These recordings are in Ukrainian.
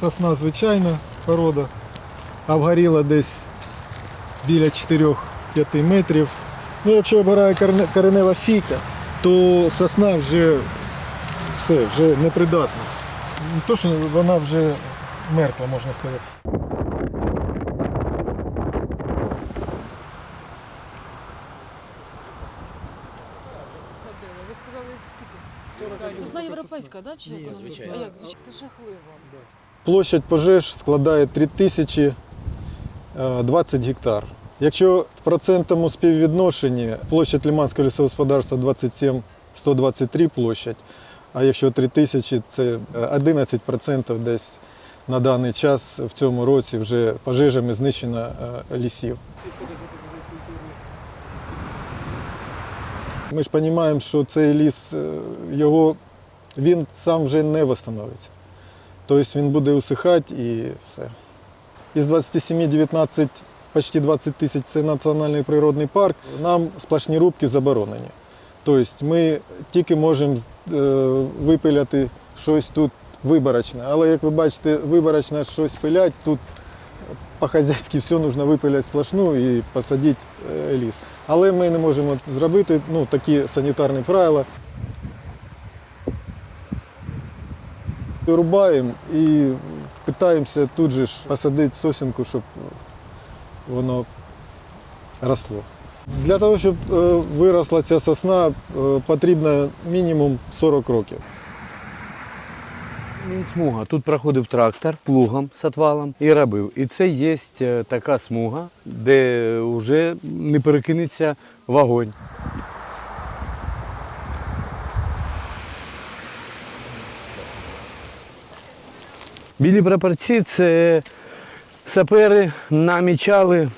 Сосна звичайна порода. Обгоріла десь біля 4-5 метрів. Ну, якщо обгорає коренева сійка, то сосна вже все, вже непридатна. Не то, що вона вже мертва, можна сказати. Ви сказали скільки? Сосна європейська, да? чи Ні, економічна? А як? Це жахливо. Площадь пожеж складає 3020 гектар. Якщо в процентному співвідношенні площадь Лиманського лісогосподарства 27 123 площадь, а якщо 3000 це 11% десь на даний час в цьому році вже пожежами знищено е, лісів. Ми ж розуміємо, що цей ліс, е, його, він сам вже не встановиться. Тобто він буде усихати і все. Із 27 19 почти 20 тисяч це національний природний парк. Нам сплошні рубки заборонені. Тобто ми тільки можемо е, випиляти щось тут виборочне. Але як ви бачите, виборочне щось пилять, тут по-хазяйськи все потрібно випиляти сплошну і посадити е, ліс. Але ми не можемо зробити ну, такі санітарні правила. Рубаємо і питаємося тут же ж посадити сосінку, щоб воно росло. Для того, щоб е, виросла ця сосна, е, потрібно мінімум 40 років. Смуга. Тут проходив трактор плугом з отвалом і робив. І це є е, така смуга, де вже не перекинеться вогонь. Білі прапорці це сапери намічали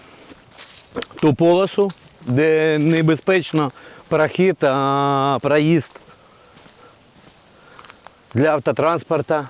ту полосу, де небезпечно прохід, а проїзд для автотранспорта.